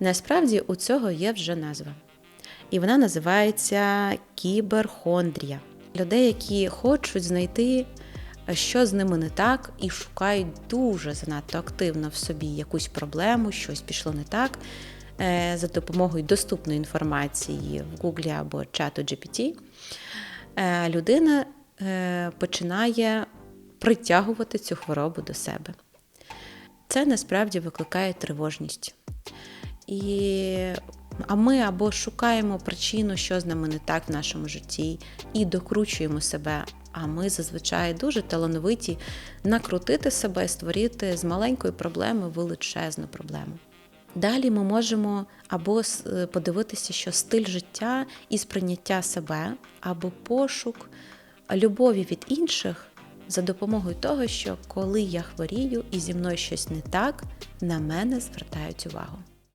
Насправді у цього є вже назва. І вона називається кіберхондрія. Людей, які хочуть знайти, що з ними не так, і шукають дуже занадто активно в собі якусь проблему, щось пішло не так. е, За допомогою доступної інформації в Google або чату GPT, е, людина е, починає притягувати цю хворобу до себе. Це насправді викликає тривожність. І, а ми або шукаємо причину, що з нами не так в нашому житті, і докручуємо себе. А ми зазвичай дуже талановиті накрутити себе, і створити з маленької проблеми величезну проблему. Далі ми можемо або е, подивитися, що стиль життя і сприйняття себе, або пошук любові від інших за допомогою того, що коли я хворію і зі мною щось не так, на мене звертають увагу.